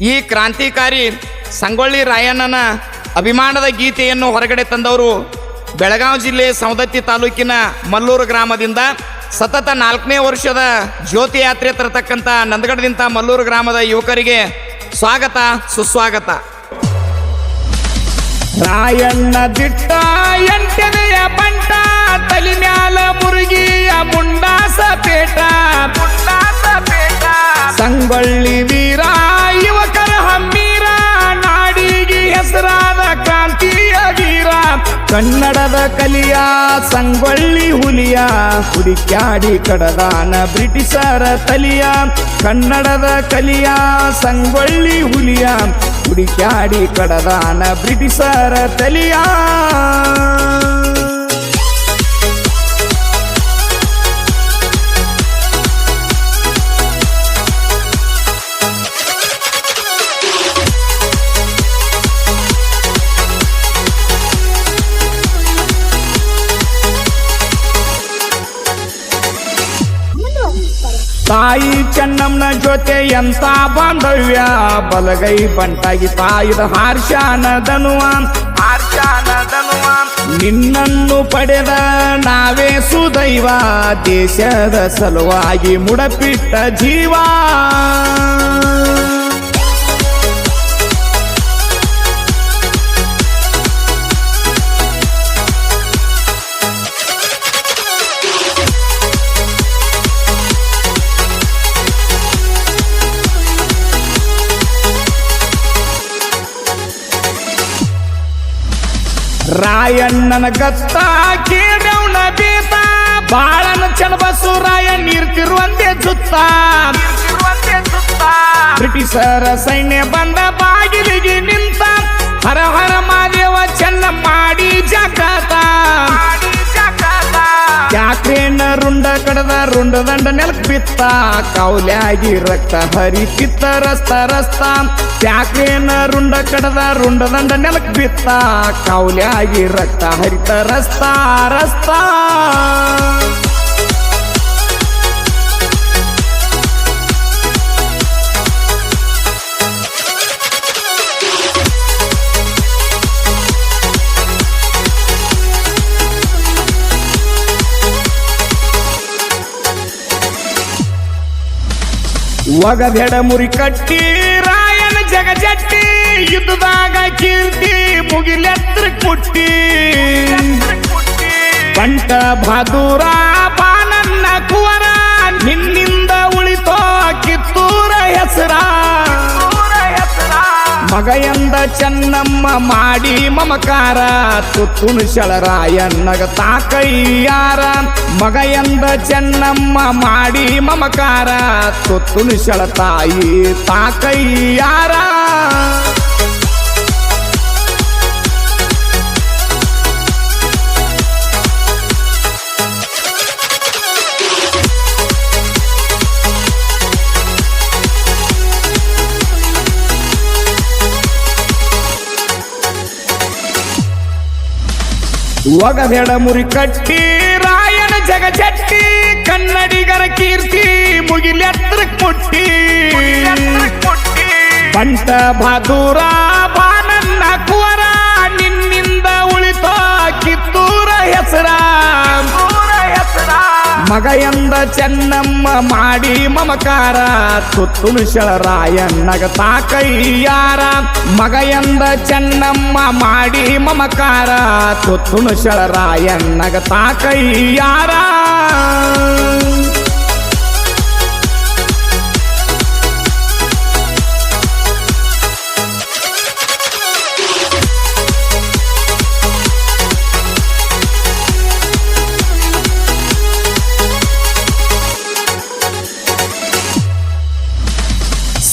ಈ ಕ್ರಾಂತಿಕಾರಿ ಸಂಗೊಳ್ಳಿ ರಾಯಣ್ಣನ ಅಭಿಮಾನದ ಗೀತೆಯನ್ನು ಹೊರಗಡೆ ತಂದವರು ಬೆಳಗಾವಿ ಜಿಲ್ಲೆ ಸವದತ್ತಿ ತಾಲೂಕಿನ ಮಲ್ಲೂರು ಗ್ರಾಮದಿಂದ ಸತತ ನಾಲ್ಕನೇ ವರ್ಷದ ಜ್ಯೋತಿ ಯಾತ್ರೆ ತರತಕ್ಕಂಥ ನಂದಗಡದಿಂದ ಮಲ್ಲೂರು ಗ್ರಾಮದ ಯುವಕರಿಗೆ ಸ್ವಾಗತ ಸುಸ್ವಾಗತ. ರಾಯಣ್ಣ ದಿಟ್ಟ ಎಂಟನೆಯ ಬಂಟ ತಲಿ ಮ್ಯಾಲ ಮುರುಗಿಯ ಮುಂಡಾಸ ಪೇಟ. ಮುಂಡಾಸ ಪೇಟ. ಸಂಗೊಳ್ಳಿ ಕನ್ನಡದ ಕಲಿಯ, ಸಂಗೊಳ್ಳಿ ಹುಲಿಯ, ಹುಡುಕ್ಯಾಡಿ ಕಡದಾನ ಬ್ರಿಟಿಷರ ತಲಿಯ. ಕನ್ನಡದ ಕಲಿಯ, ಸಂಗೊಳ್ಳಿ ಹುಲಿಯ, ಹುಡುಕ್ಯಾಡಿ ಕಡದಾನ ಬ್ರಿಟಿಷರ ತಲಿಯ. ತಾಯಿ ಚೆನ್ನಮ್ಮನ ಜೊತೆ ಎಂತ ಬಾಂಧವ್ಯ? ಬಲಗೈ ಬಂಟಾಗಿ ತಾಯಿದ ಹಾರ್ಷಾನ ದನುವ ಹಾರ್ಷಾನ ನಿನ್ನನ್ನು ಪಡೆದ ನಾವೇ ಸುದೈವ, ದೇಶದ ಸಲುವಾಗಿ ಮುಡಪಿಟ್ಟ ಜೀವ. ರಾಯಣ್ಣನ ಗತ್ತ ಕೇಳವ್ನ ಬೀತ. ಬಾಳನ ಚಣಬಸು ರಾಯ ನೀರ್ತಿರುವಂತೆ ಜುತ್ತ. ಬ್ರಿಟಿಷರ ಸೈನ್ಯ ಬಂದ ಕಡದ ರುಂಡ ದಂಡ ನೆಲಕ್ ಬಿತ್ತ, ಕೌಲ್ಯಾಗಿ ರಕ್ತ ಹರಿ ಹರಿತಿತ್ತ ರಸ್ತ ರಸ್ತ. ಯಾಕ್ರೇನ ರುಂಡ ಕಡದ ರುಂಡ ದಂಡ ನೆಲಕ್ ಬಿತ್ತ, ಕೌಲ್ಯಾಗಿ ರಕ್ತ ಹರಿತ, ರಸ್ತ ರಸ್ತ. ಒಗದೆಡ ಮುರಿ ಕಟ್ಟಿ ರಾಯನ ಜಗಜಟ್ಟಿ ಯುದ್ಧದಾಗ ಕೀರ್ತಿ ಮುಗಿಲೆತ್ರ ಕುಟ್ಟಿ. ಬಂಟ ಬಹದೂರ ಬಾನನ್ನ ಕುವರ ನಿನ್ನಿಂದ ಉಳಿತೋ ಕಿತ್ತೂರ ಹೆಸರ. ಮಗ ಎಂದ ಚೆನ್ನಮ್ಮ ಮಾಡಿ ಮಮಕಾರ, ತುತ್ತುನು ಶಳರಾಯನ್ನಗ ತಾಕಯ್ಯಾರ ಮಗ ಎಂದ ಚೆನ್ನಮ್ಮ ಮಾಡಿ ಮಮಕಾರ, ತುತ್ತುನು ಶಳ ತಾಯಿ ತಾಕಯ್ಯಾರ ಒಗದೆಡ ಮುರಿ ಕಟ್ಟಿ, ರಾಯನ ಜಗಜಟ್ಟಿ ಕನ್ನಡಿಗರ ಕೀರ್ತಿ ಮುಗಿಲೆತ್ರ ಮುಟ್ಟಿ. ಬಂಟ ಬಾದೂರ ಬಾನನ್ನ ಕುವರ, ನಿನ್ನಿಂದ ಉಳಿತೋ ಕಿತ್ತೂರ ಹೆಸರ. ಮಗ ಎಂದ ಚೆನ್ನಮ್ಮ ಮಾಡಿ ಮಮಕಾರ. ತುತ್ತುನು ಶಳರಾಯಣ್ಣಗ ತಾಕಯ್ಯಾರ ಮಗ ಎಂದ ಚೆನ್ನಮ್ಮ ಮಾಡಿ ಮಮಕಾರ. ತುತ್ತುನು ಶಳರಾಯಣ್ಣಗ ತಾಕಯ್ಯಾರ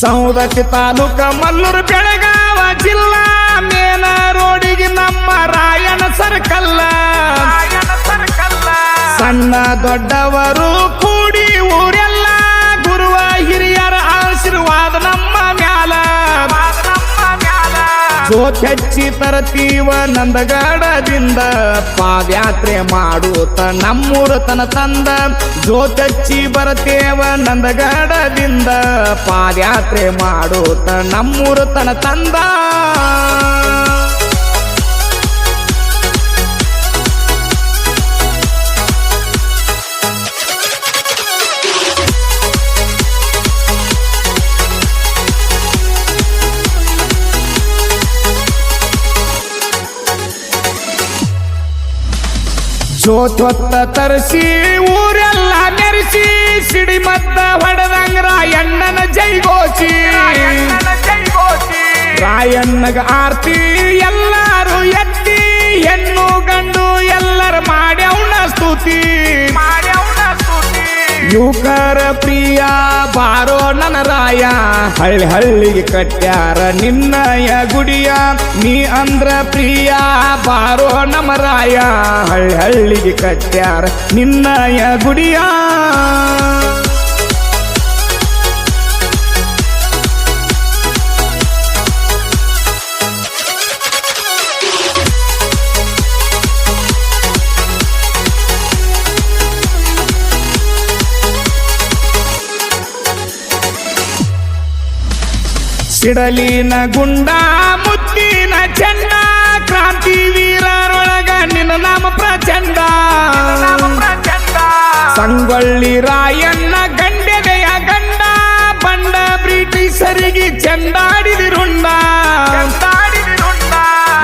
ಸೌದತ್ತಿ ತಾಲೂಕ ಮಲ್ಲೂರು ಬೆಳಗಾವ ಜಿಲ್ಲಾ ಮೇನ ರೋಡಿಗೆ ನಮ್ಮ ರಾಯಣ ಸರ್ಕಲ್ಲ. ಸಣ್ಣ ದೊಡ್ಡವರು ಕೂಡಿ ಊರೆಲ್ಲ ಜೋತ್ ಚಚ್ಚಿ ತರತೀವ ನಂದಗಾಡದಿಂದ ಪಾದಯಾತ್ರೆ ಮಾಡುತ್ತ ನಮ್ಮೂರ ತನ ತಂದ ಜೋತ್ ಚಚ್ಚಿ ಬರತೇವ ನಂದಗಾಡದಿಂದ ಪಾದಯಾತ್ರೆ ಮಾಡುತ್ತ ನಮ್ಮೂರ ತನ ತಂದ. ಜೋತ್ ಹೊತ್ತ ತರಿಸಿ ಊರೆಲ್ಲ ನೆರೆಸಿ ಸಿಡಿಮತ್ತ ಹೊಡೆದಂಗ್ರ ಎಣ್ಣನ ಜೈಗೋಚಿ. ರಾಯಣ್ಣಗ ಆರ್ತಿ ಎಲ್ಲಾರು ಎತ್ತಿ ಹೆಣ್ಣು ಯುವಕರ ಪ್ರಿಯ, ಬಾರೋ ನನ್ನ ರಾಯ. ಹಳ್ಳಿ ಹಳ್ಳಿಗೆ ಕಟ್ಟ್ಯಾರ ನಿನ್ನಯ ಗುಡಿಯ. ನೀ ಅಂದ್ರ ಪ್ರಿಯ, ಬಾರೋ ನಮ್ಮ ರಾಯ. ಹಳ್ಳಿ ಹಳ್ಳಿಗೆ ಕಟ್ಟ್ಯಾರ ನಿನ್ನಯ ಗುಡಿಯ. ಸಿಡಲಿನ ಗುಂಡ ಮುತ್ತಿನ ಚಂಡ ಕ್ರಾಂತಿ ವೀರರೊಳಗ ನಿನ್ನ ನಾಮ ಪ್ರಚಂಡ. ಸಂಗೊಳ್ಳಿ ರಾಯಣ್ಣ ಗಂಡೆದೆಯ ಗಂಡ ಬಂಡ ಬ್ರಿಟಿಷರಿಗೆ ಚಂಡಾಡಿದಿರುಂಡ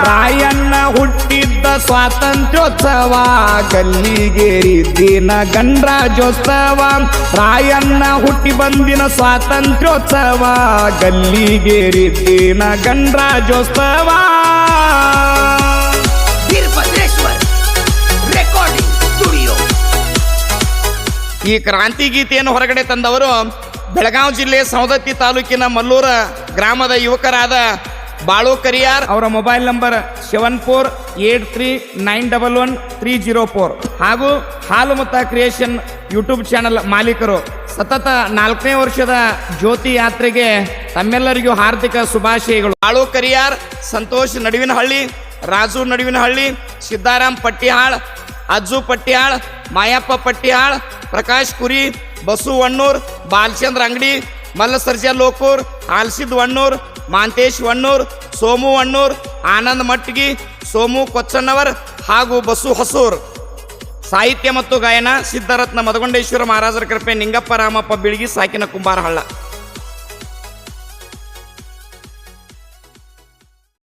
ರಾಯಣ್ಣ ಹುಟ್ಟಿದ್ದ ಸ್ವಾತಂತ್ರ್ಯೋತ್ಸವ ಗಲ್ಲಿಗೇರಿ ದಿನ ಗಣರಾಜ್ಯೋತ್ಸವ. ರಾಯಣ್ಣ ಹುಟ್ಟಿ ಬಂದಿನ ಸ್ವಾತಂತ್ರ್ಯೋತ್ಸವ ಗಲ್ಲಿಗೇರಿ ದಿನ ಗಣರಾಜ್ಯೋತ್ಸವ ಈ ಕ್ರಾಂತಿ ಗೀತೆಯನ್ನು ಹೊರಗಡೆ ತಂದವರು ಬೆಳಗಾವಿ ಜಿಲ್ಲೆಯ ಸವದತ್ತಿ ತಾಲೂಕಿನ ಮಲ್ಲೂರ ಗ್ರಾಮದ ಯುವಕರಾದ ಬಾಳು ಕರಿಯಾರ್. ಅವರ mobile number seven four eight three nine double one three zero four. ಹಾಗೂ ಹಾಲು ಮತ ಕ್ರಿಯೇಷನ್ ಯೂಟ್ಯೂಬ್ ಚಾನೆಲ್ ಮಾಲೀಕರು. ಸತತ ನಾಲ್ಕನೇ ವರ್ಷದ ಜ್ಯೋತಿ ಯಾತ್ರೆಗೆ ತಮ್ಮೆಲ್ಲರಿಗೂ ಹಾರ್ದಿಕ ಶುಭಾಶಯಗಳು. ಬಾಳು ಕರಿಯಾರ್ ಸಂತೋಷ್ ನಡುವಿನಹಳ್ಳಿ ರಾಜು ನಡುವಿನಹಳ್ಳಿ ಸಿದ್ದಾರಾಮ್ ಪಟ್ಟಿಹಾಳ್ ಅಜ್ಜು ಪಟ್ಟಿಹಾಳ್ ಮಾಯಪ್ಪ ಪಟ್ಟಿಹಾಳ್ ಪ್ರಕಾಶ್ ಕುರಿ ಬಸು ವಣ್ಣೂರ್ ಬಾಲಚಂದ್ರ ಅಂಗಡಿ ಮಲ್ಲಸರ್ಜಾ ಲೋಕೂರ್ ಆಲ್ಸಿದ್ ವಣ್ಣೂರ್ ಮಾಂತೇಶ್ ವಣ್ಣೂರ್ ಸೋಮು ವಣ್ಣೂರ್ ಆನಂದ್ ಮಟ್ಗಿ, ಸೋಮು ಕೊಚ್ಚಣ್ಣವರ್ ಹಾಗೂ ಬಸು ಹೊಸೂರ್. ಸಾಹಿತ್ಯ ಮತ್ತು ಗಾಯನ ಸಿದ್ಧರತ್ನ ಮದಗೊಂಡೇಶ್ವರ ಮಹಾರಾಜರ ಕೃಪೆ ನಿಂಗಪ್ಪ ರಾಮಪ್ಪ ಬಿಳಿಗಿ ಸಾಕಿನ ಕುಂಬಾರಹಳ್ಳ.